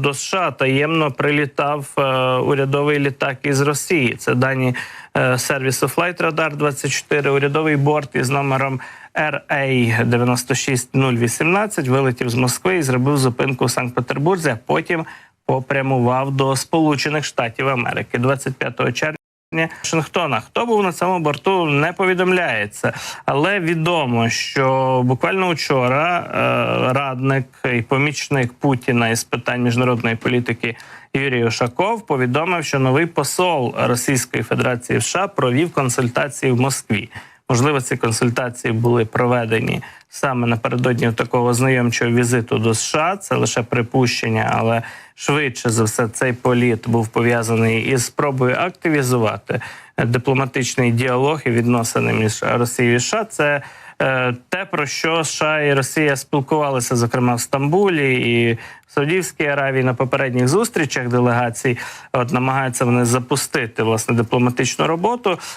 до США таємно прилітав е, урядовий літак із Росії. Це дані е, сервісу Flight Radar 24. Урядовий борт із номером RA 96018 вилетів з Москви і зробив зупинку в Санкт-Петербурзі. а Потім попрямував до Сполучених Штатів Америки 25 червня. Вашингтона. Хто був на цьому борту, не повідомляється, але відомо, що буквально вчора е, радник і помічник Путіна із питань міжнародної політики Юрій Ушаков повідомив, що новий посол Російської Федерації США провів консультації в Москві. Можливо, ці консультації були проведені саме напередодні такого знайомчого візиту до США. Це лише припущення, але швидше за все цей політ був пов'язаний із спробою активізувати дипломатичний діалог і відносини між Росією і США. Це е, те, про що США і Росія спілкувалися, зокрема в Стамбулі і в Саудівській Аравії на попередніх зустрічах делегацій. От намагаються вони запустити власне дипломатичну роботу.